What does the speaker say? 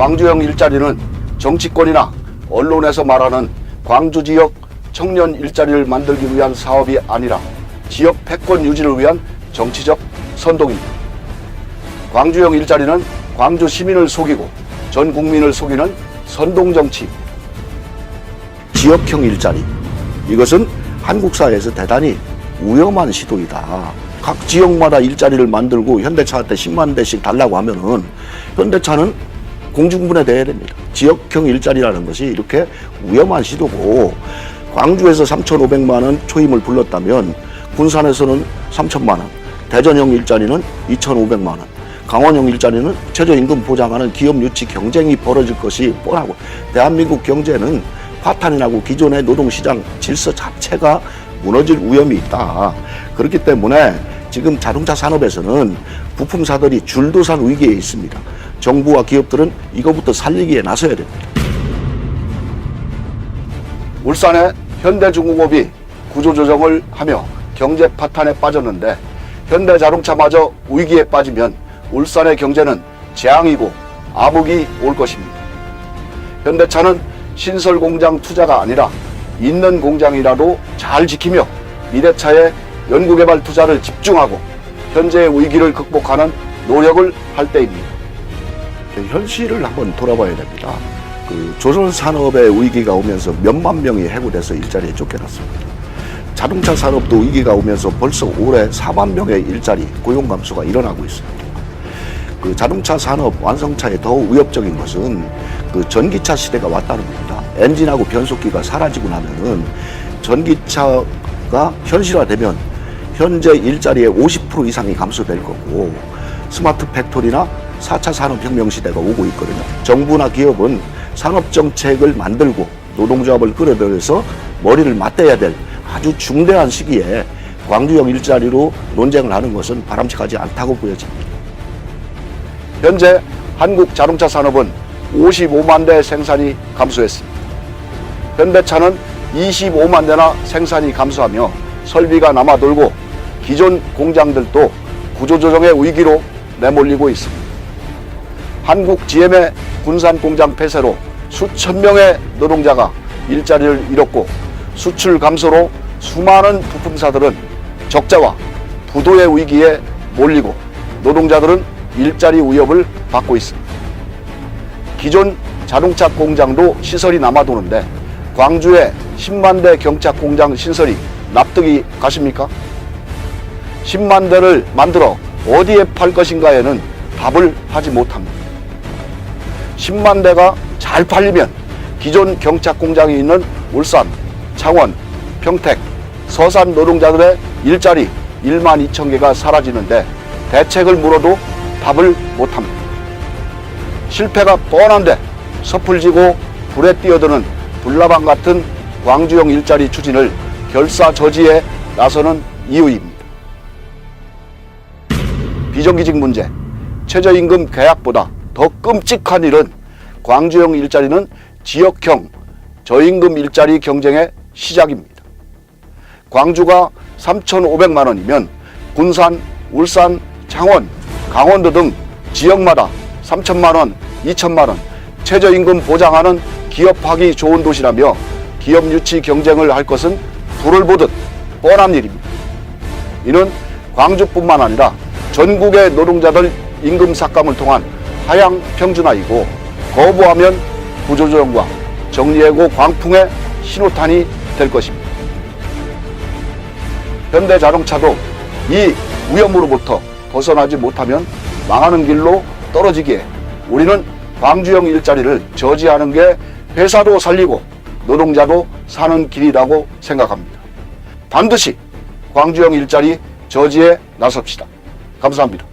광주형 일자리는 정치권이나 언론에서 말하는 광주 지역 청년 일자리를 만들기 위한 사업이 아니라 지역 패권 유지를 위한 정치적 선동입니다. 광주형 일자리는 광주 시민을 속이고 전 국민을 속이는 선동 정치입니다. 지역형 일자리. 이것은 한국 사회에서 대단히 위험한 시도이다. 각 지역마다 일자리를 만들고 현대차한테 10만 대씩 달라고 하면은 현대차는 공중분해돼야 됩니다. 지역형 일자리라는 것이 이렇게 위험한 시도고 광주에서 3,500만 원 초임을 불렀다면 군산에서는 3천만 원, 대전형 일자리는 2,500만 원, 강원형 일자리는 최저임금 보장하는 기업 유치 경쟁이 벌어질 것이 뻔하고 대한민국 경제는 파탄이 나고 기존의 노동시장 질서 자체가 무너질 위험이 있다. 그렇기 때문에 지금 자동차 산업에서는 부품사들이 줄도산 위기에 있습니다. 정부와 기업들은 이거부터 살리기에 나서야 됩니다. 울산의 현대중공업이 구조조정을 하며 경제 파탄에 빠졌는데 현대자동차마저 위기에 빠지면 울산의 경제는 재앙이고 암흑이 올 것입니다. 현대차는 신설 공장 투자가 아니라 있는 공장이라도 잘 지키며 미래차의 연구개발 투자를 집중하고 현재의 위기를 극복하는 노력을 할 때입니다. 현실을 한번 돌아봐야 됩니다. 그 조선 산업의 위기가 오면서 몇만 명이 해고돼서 일자리에 쫓겨났습니다. 자동차 산업도 위기가 오면서 벌써 올해 4만 명의 일자리 고용 감소가 일어나고 있습니다. 그 자동차 산업 완성차에 더 위협적인 것은 그 전기차 시대가 왔다는 겁니다. 엔진하고 변속기가 사라지고 나면은 전기차가 현실화되면 현재 일자리의 50% 이상이 감소될 거고 스마트 팩토리나 4차 산업혁명 시대가 오고 있거든요. 정부나 기업은 산업 정책을 만들고 노동조합을 끌어들여서 머리를 맞대야 될 아주 중대한 시기에 광주형 일자리로 논쟁을 하는 것은 바람직하지 않다고 보여집니다. 현재 한국 자동차 산업은 55만 대 생산이 감소했습니다. 현대차는 25만 대나 생산이 감소하며 설비가 남아돌고 기존 공장들도 구조조정의 위기로 내몰리고 있습니다. 한국 GM의 군산 공장 폐쇄로 수천 명의 노동자가 일자리를 잃었고 수출 감소로 수많은 부품사들은 적자와 부도의 위기에 몰리고 노동자들은 일자리 위협을 받고 있습니다. 기존 자동차 공장도 시설이 남아도는데 광주에 10만 대 경차 공장 신설이 납득이 가십니까? 10만 대를 만들어 어디에 팔 것인가에는 답을 하지 못합니다. 10만 대가 잘 팔리면 기존 경차 공장이 있는 울산, 창원, 평택, 서산 노동자들의 일자리 1만 2천 개가 사라지는데 대책을 물어도 답을 못합니다. 실패가 뻔한데 섣불지고 불에 뛰어드는 불나방 같은 광주형 일자리 추진을 결사 저지에 나서는 이유입니다. 비정규직 문제, 최저임금 계약보다 더 끔찍한 일은 광주형 일자리는 지역형 저임금 일자리 경쟁의 시작입니다. 광주가 3,500만 원이면 군산, 울산, 창원, 강원도 등 지역마다 3천만 원, 2천만 원 최저임금 보장하는 기업하기 좋은 도시라며 기업 유치 경쟁을 할 것은 불을 보듯 뻔한 일입니다. 이는 광주뿐만 아니라 전국의 노동자들 임금 삭감을 통한 하향 평준화이고 거부하면 구조조정과 정리해고 광풍의 신호탄이 될 것입니다. 현대 자동차도 이 위험으로부터 벗어나지 못하면 망하는 길로 떨어지기에 우리는 광주형 일자리를 저지하는 게 회사도 살리고 노동자도 사는 길이라고 생각합니다. 반드시 광주형 일자리 저지에 나섭시다. 감사합니다.